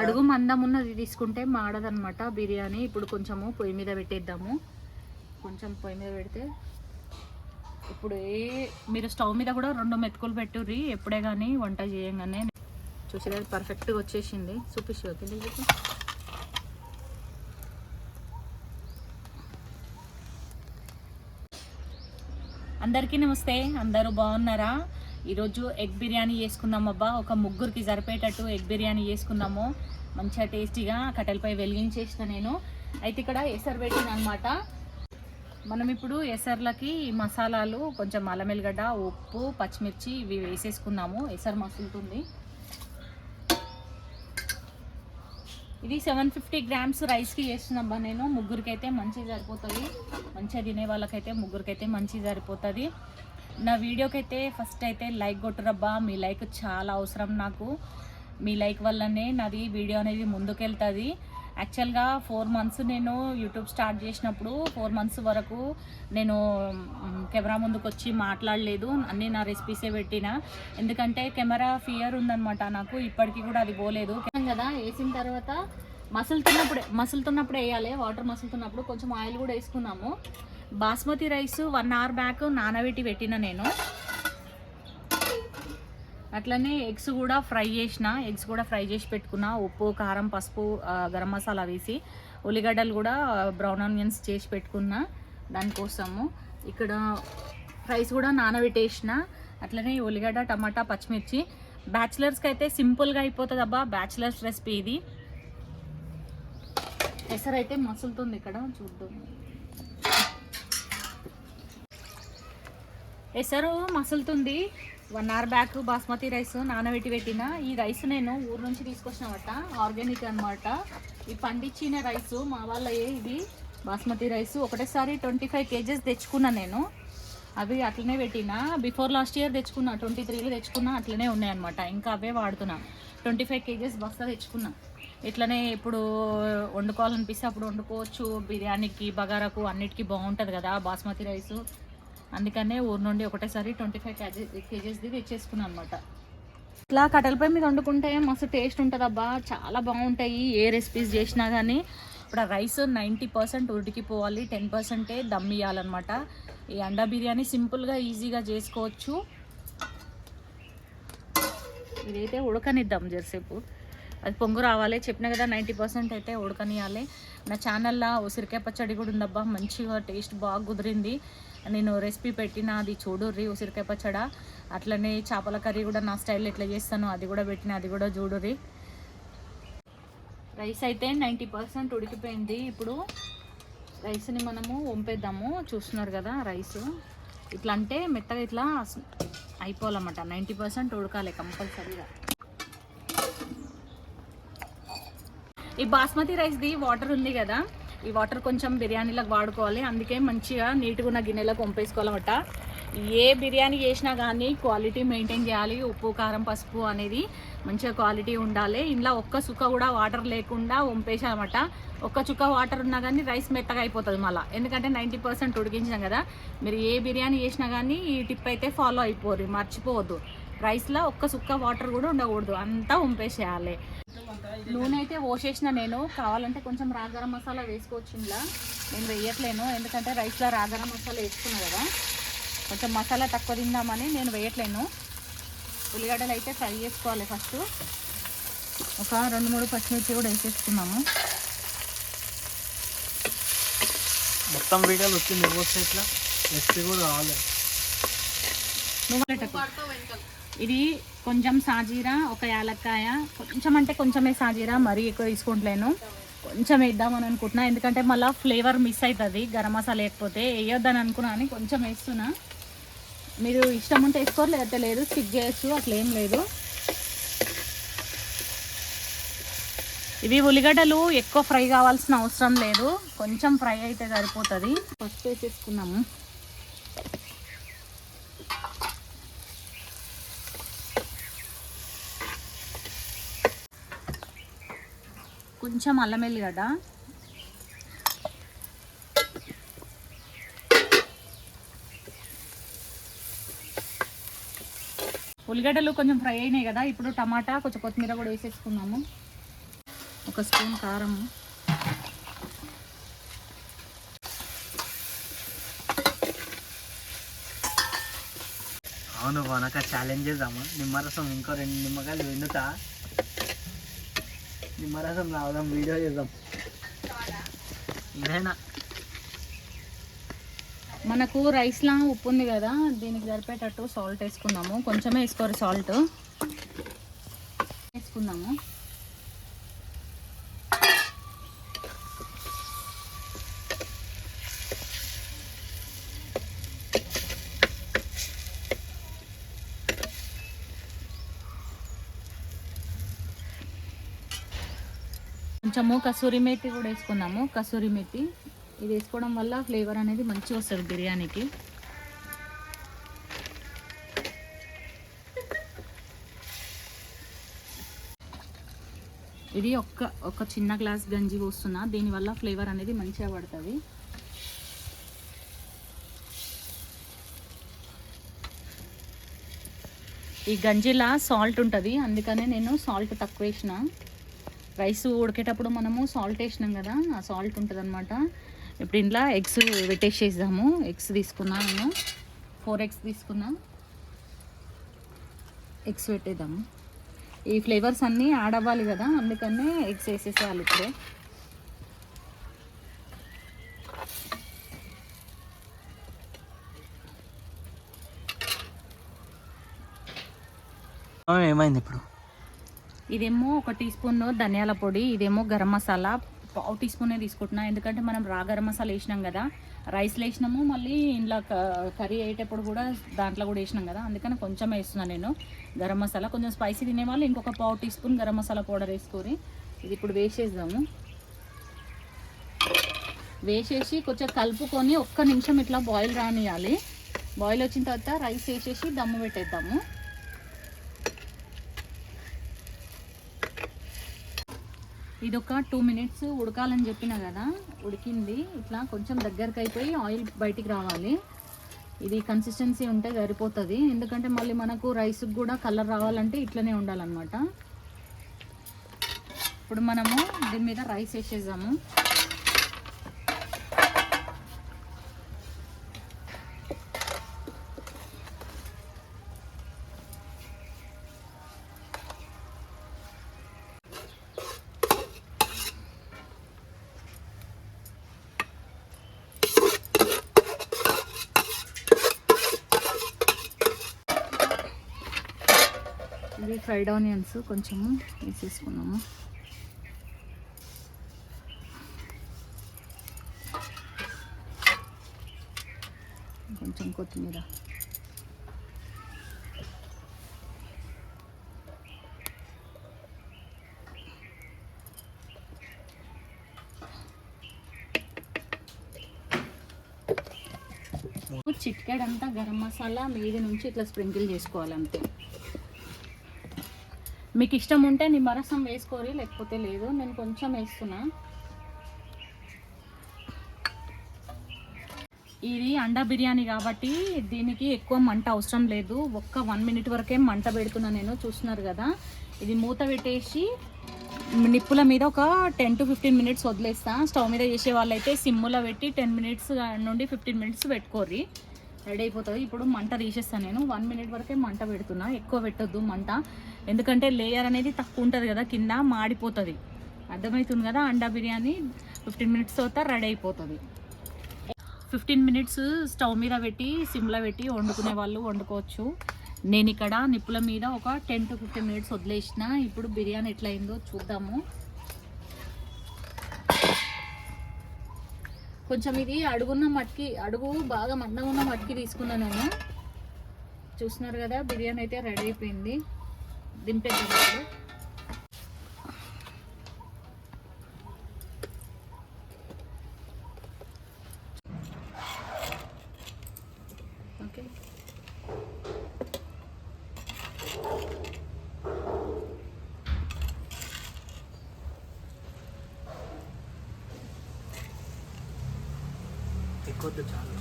అడుగు మందం ఉన్నది తీసుకుంటే మాడదన్నమాట బిర్యానీ. ఇప్పుడు కొంచెము పొయ్యి మీద పెట్టేద్దాము. కొంచెం పొయ్యి మీద పెడితే ఇప్పుడు ఏ మీరు స్టవ్ మీద కూడా రెండు మెతుకులు పెట్టుర్రి. ఎప్పుడే కానీ వంట చేయంగానే. చూసేది పర్ఫెక్ట్గా వచ్చేసింది. చూపిస్తూ తెలియదు అందరికీ నమస్తే. అందరూ బాగున్నారా? ఈరోజు ఎగ్ బిర్యానీ చేసుకుందాం అబ్బా ఒక ముగ్గురికి సరిపోయేటట్టు ఎగ్ బిర్యానీ చేసుకుందాము మంచిగా టేస్టీగా కట్టెలపై వెలిగించేసిన నేను. అయితే ఇక్కడ ఎసరు పెట్టిన అనమాట మనం ఇప్పుడు ఎసర్లకి మసాలాలు కొంచెం అల్లం ఎల్లిగడ్డ ఉప్పు పచ్చిమిర్చి ఇవి వేసేసుకున్నాము. ఎసరు మసులుతుంది. ఇది సెవెన్ ఫిఫ్టీ గ్రామ్స్ రైస్కి చేస్తున్నాబ్బా నేను. ముగ్గురికైతే మంచిగా సరిపోతుంది. మంచిగా తినే వాళ్ళకైతే ముగ్గురికైతే మంచిగా సరిపోతుంది. నా వీడియోకి అయితే ఫస్ట్ అయితే లైక్ కొట్టురబ్బా. మీ లైక్ చాలా అవసరం నాకు. మీ లైక్ వల్లనే నాది వీడియో అనేది ముందుకెళ్తుంది. యాక్చువల్గా ఫోర్ మంత్స్ నేను యూట్యూబ్ స్టార్ట్ చేసినప్పుడు ఫోర్ మంత్స్ వరకు నేను కెమెరా ముందుకు వచ్చి మాట్లాడలేదు. అన్నీ నా రెసిపీసే పెట్టిన. ఎందుకంటే కెమెరా ఫియర్ ఉందనమాట నాకు. ఇప్పటికీ కూడా అది పోలేదు. కదా వేసిన తర్వాత మసులుతున్నప్పుడే మసులుతున్నప్పుడు వేయాలి. వాటర్ మసులుతున్నప్పుడు కొంచెం ఆయిల్ కూడా వేసుకున్నాము. Basmati rice one hour back నానబెట్టి పెట్టిన నేను. అట్లనే ఎగ్స్ కూడా ఫ్రై చేసిన ఎగ్స్ కూడా ఫ్రై చేసి పెట్టుకున్న ఉప్పు కారం పసుపు గరం మసాలా వేసి ఉల్లిగడ్డలు కూడా బ్రౌన్ ఆనియన్స్ చేసి పెట్టుకున్నా దానికోసము. ఇక్కడ రైస్ కూడా నానబెట్టేసిన అట్లనే ఉల్లిగడ్డ టమాటా పచ్చిమిర్చి. బ్యాచిలర్స్కి అయితే సింపుల్గా అయిపోతుంది అబ్బా బ్యాచిలర్స్ రెసిపీ ఇది. ఎసరైతే మసులుతుంది ఇక్కడ చూద్దాం. ఎసరు మసులుతుంది. One hour back basmati rice నానబెట్టి పెట్టిన. ఈ రైస్ నేను ఊరు నుంచి తీసుకొచ్చినమాట ఆర్గానిక్ అనమాట ఈ పండించిన రైస్ మా వాళ్ళయే ఇది? బాస్మతి రైస్. ఒకటేసారి ట్వంటీ ఫైవ్ కేజెస్ తెచ్చుకున్నా నేను. అవి అట్లనే పెట్టిన. బిఫోర్ లాస్ట్ ఇయర్ తెచ్చుకున్నా. ట్వంటీ త్రీలో తెచ్చుకున్నా. అట్లనే ఉన్నాయన్నమాట. ఇంకా అవే వాడుతున్నా. ట్వంటీ ఫైవ్ కేజెస్ బస్తా తెచ్చుకున్నా. ఇట్లనే ఇప్పుడు వండుకోవాలనిపిస్తే అప్పుడు వండుకోవచ్చు. బిర్యానీకి బగారాకు అన్నిటికీ బాగుంటుంది కదా బాస్మతి రైసు. అందుకనే ఊరు నుండి ఒకటేసారి ట్వంటీ ఫైవ్ కేజీ కేజెస్ది తెచ్చేసుకున్నాను అనమాట ఇట్లా కట్టెలపై మీద వండుకుంటే మస్తు టేస్ట్ ఉంటుంది అబ్బా చాలా బాగుంటాయి. ఏ రెసిపీస్ చేసినా కానీ ఇప్పుడు రైస్ నైంటీ పర్సెంట్ ఉడికిపోవాలి. టెన్ పర్సెంటే దమ్ ఇవ్వాలన్నమాట ఈ అండా బిర్యానీ సింపుల్గా ఈజీగా చేసుకోవచ్చు. ఇదైతే ఉడకనిద్దాం జరసేపు. అది పొంగు రావాలి. చెప్పిన కదా నైంటీ పర్సెంట్ అయితే ఉడకనియాలి. నా ఛానల్లో ఉసిరికాయ పచ్చడి కూడా ఉందబ్బా. మంచిగా టేస్ట్ బాగా కుదిరింది. నేను రెసిపీ పెట్టిన అది చూడుర్రి ఉసిరికాయ పచ్చడ అట్లనే చేపల కర్రీ కూడా నా స్టైల్ ఎట్లా చేస్తాను అది కూడా పెట్టిన అది కూడా చూడుర్రి రైస్ అయితే నైంటీ పర్సెంట్ ఉడికిపోయింది. ఇప్పుడు రైస్ని మనము వంపేద్దాము. చూస్తున్నారు కదా రైస్. ఇట్లా అంటే మెత్తగా ఇట్లా అయిపోవాలన్నమాట. నైంటీ పర్సెంట్ ఉడకాలి కంపల్సరీగా. ఈ బాస్మతి రైస్ది వాటర్ ఉంది కదా. ఈ వాటర్ కొంచెం బిర్యానీలకు వాడుకోవాలి. అందుకే మంచిగా నీట్గా ఉన్న గిన్నెలకు వంపేసుకోవాలన్నమాట. ఏ బిర్యానీ చేసినా కానీ క్వాలిటీ మెయింటైన్ చేయాలి. ఉప్పు కారం పసుపు అనేది మంచిగా క్వాలిటీ ఉండాలి. ఇంట్లో ఒక్క చుక్క కూడా వాటర్ లేకుండా వంపేసామట ఒక్క చుక్క వాటర్ ఉన్నా కానీ రైస్ మెత్తగా అయిపోతుంది మళ్ళీ. ఎందుకంటే నైంటీ పర్సెంట్ ఉడికించాం కదా. మీరు ఏ బిర్యానీ చేసినా కానీ ఈ టిప్ అయితే ఫాలో అయిపోరు మర్చిపోవద్దు. రైస్లో ఒక్క చుక్క వాటర్ కూడా ఉండకూడదు. అంతా వంపేసేయాలి. నూనె అయితే పోసేసిన నేను. కావాలంటే కొంచెం రాగరం మసాలా వేసుకోవచ్చు ఇంట్లో నేను వేయట్లేను. ఎందుకంటే రైస్లో రాగరం మసాలా వేసుకున్నా కదా. కొంచెం మసాలా తక్కువ తిందామని నేను వేయట్లేను. ఉల్లిగడ్డలు అయితే ఫ్రై చేసుకోవాలి ఫస్ట్. ఒక రెండు మూడు పచ్చిమిర్చి కూడా వేసేసుకున్నాము. మొత్తం వీడియోలు వచ్చి నువ్వు వస్తే ఇట్లా కూడా నువ్వు ఇది కొంచెం సాజీరా ఒక యాలక్కాయ. కొంచెం అంటే కొంచెమే సాజీరా మరీ ఎక్కువ తీసుకుంటలేను కొంచెం వేద్దామని అనుకుంటున్నా. ఎందుకంటే మళ్ళీ ఫ్లేవర్ మిస్ అవుతుంది గరం మసాలా లేకపోతే. వేయొద్దని అనుకున్నా అని కొంచెం వేస్తున్నా. మీరు ఇష్టం ఉంటే వేసుకోరు లేకపోతే లేదు స్టిక్ చేయొచ్చు అట్లేం ఏం లేదు. ఇవి ఉల్లిగడ్డలు ఎక్కువ ఫ్రై కావాల్సిన అవసరం లేదు. కొంచెం ఫ్రై అయితే సరిపోతుంది. ఫస్ట్ వేసేసుకున్నాము. కొంచెం అల్లం వెల్లిగడ్డ ఉల్లిగడ్డలు కొంచెం ఫ్రై అయినాయి కదా ఇప్పుడు టమాటా కొంచెం కొత్తిమీర కూడా వేసేసుకున్నాము ఒక స్పూన్ కారం. అవును మనక ఛాలెంజ్ చేద్దామా నిమ్మరసం ఇంకో రెండు నిమ్మకాయలు వెండుతా నిమ్మరసం రావడం వీడియో చేద్దాం. ఇదేనా? మనకు రైస్లా ఉప్పు ఉంది కదా దీనికి సరిపేటట్టు సాల్ట్ వేసుకుందాము. కొంచెమే వేసుకోరు సాల్ట్ వేసుకుందాము. కొంచెము కసూరి మేతి కూడా వేసుకున్నాము కసూరి మేతి. ఇది వేసుకోవడం వల్ల ఫ్లేవర్ అనేది మంచిగా వస్తుంది బిర్యానీకి. ఇది ఒక్క ఒక చిన్న గ్లాస్ గంజి పోస్తున్నా. దీనివల్ల ఫ్లేవర్ అనేది మంచిగా పడుతుంది. ఈ గంజిలా సాల్ట్ ఉంటుంది. అందుకనే నేను సాల్ట్ తక్కువ వేసిన. రైస్ ఉడికేటప్పుడు మనము సాల్ట్ వేసినాం కదా ఆ సాల్ట్ ఉంటుంది అనమాట ఇప్పుడు ఇంట్లో ఎగ్స్ పెట్టేసేద్దాము ఎగ్స్ తీసుకున్నా నేను. ఫోర్ ఎగ్స్ తీసుకున్నా. ఎగ్స్ పెట్టేద్దాము. ఈ ఫ్లేవర్స్ అన్నీ యాడ్ అవ్వాలి కదా అందుకనే ఎగ్స్ వేసేసేయాలి ఇప్పుడే. ఏమైంది ఇప్పుడు? ఇదేమో ఒక టీ స్పూన్ ధనియాల పొడి ఇదేమో గరం మసాలా. పావు టీ స్పూనే తీసుకుంటున్నా. ఎందుకంటే మనం రా గరం మసాలా వేసినాం కదా. రైస్లో వేసినాము మళ్ళీ ఇంట్లో కర్రీ అయ్యేటప్పుడు కూడా దాంట్లో కూడా వేసినాం కదా. అందుకని కొంచెం వేస్తున్నాను నేను గరం మసాలా. కొంచెం స్పైసీ తినేవాళ్ళు ఇంకొక పావు teaspoon garam masala powder వేసుకొని ఇది ఇప్పుడు వేసేద్దాము. వేసేసి కొంచెం కలుపుకొని ఒక్క నిమిషం ఇట్లా బాయిల్ రానియాలి. బాయిల్ వచ్చిన తర్వాత రైస్ వేసేసి దమ్ము పెట్టేద్దాము. ఇది ఒక టూ మినిట్స్ ఉడకాలని చెప్పిన కదా ఉడికింది. ఇట్లా కొంచెం దగ్గరకు అయిపోయి ఆయిల్ బయటికి రావాలి. ఇది కన్సిస్టెన్సీ ఉంటే సరిపోతుంది. ఎందుకంటే మళ్ళీ మనకు రైస్కి కూడా కలర్ రావాలంటే ఇట్లనే ఉండాలన్నమాట. ఇప్పుడు మనము దీని మీద రైస్ వేసేద్దాము ఇది ఫ్రైడ్ ఆనియన్స్ కొంచెము వేసేసుకున్నాము. కొంచెం కొత్తిమీర. చిట్కాడంతా గరం మసాలా మీది నుంచి ఇట్లా స్ప్రింకిల్ చేసుకోవాలంతే. మీకు ఇష్టం ఉంటే నిమ్మరసం వేసుకోరి లేకపోతే లేదు నేను కొంచెం వేస్తున్నా. ఇది అండా బిర్యానీ కాబట్టి దీనికి ఎక్కువ మంట అవసరం లేదు. ఒక్క వన్ మినిట్ వరకే మంట పెడుతున్నా నేను చూస్తున్నారు కదా. ఇది మూత పెట్టేసి నిప్పుల మీద ఒక టెన్ టు ఫిఫ్టీన్ మినిట్స్ వదిలేస్తా. స్టవ్ మీద చేసే వాళ్ళైతే సిమ్ములో పెట్టి టెన్ మినిట్స్ నుండి ఫిఫ్టీన్ మినిట్స్ పెట్టుకోర్రి. రెడీ అయిపోతుంది. ఇప్పుడు మంట తీసేస్తాను నేను. వన్ మినిట్ వరకే మంట పెడుతున్నా. ఎక్కువ పెట్టొద్దు మంట. ఎందుకంటే లేయర్ అనేది తక్కువ ఉంటుంది కదా కింద మాడిపోతుంది. అర్థమవుతుంది కదా? అండా బిర్యానీ ఫిఫ్టీన్ మినిట్స్ తర్వాత రెడీ అయిపోతుంది. ఫిఫ్టీన్ మినిట్స్ స్టవ్ మీద పెట్టి సిమ్లో పెట్టి వండుకునే వాళ్ళు వండుకోవచ్చు. నేను ఇక్కడ నిప్పుల మీద ఒక టెన్ టు ఫిఫ్టీన్ మినిట్స్ వదిలేసిన. ఇప్పుడు బిర్యానీ ఎట్లయిందో చూద్దాము. కొంచెం ఇది అడుగున్న మట్టికి అడుగు బాగా మందంగా ఉన్న మట్టికి తీసుకున్నాను నేను. చూస్తున్నారు కదా బిర్యానీ అయితే రెడీ అయిపోయింది. దింపేద్దాం ఇప్పుడు ఓకే ఎక్కువ చాలు.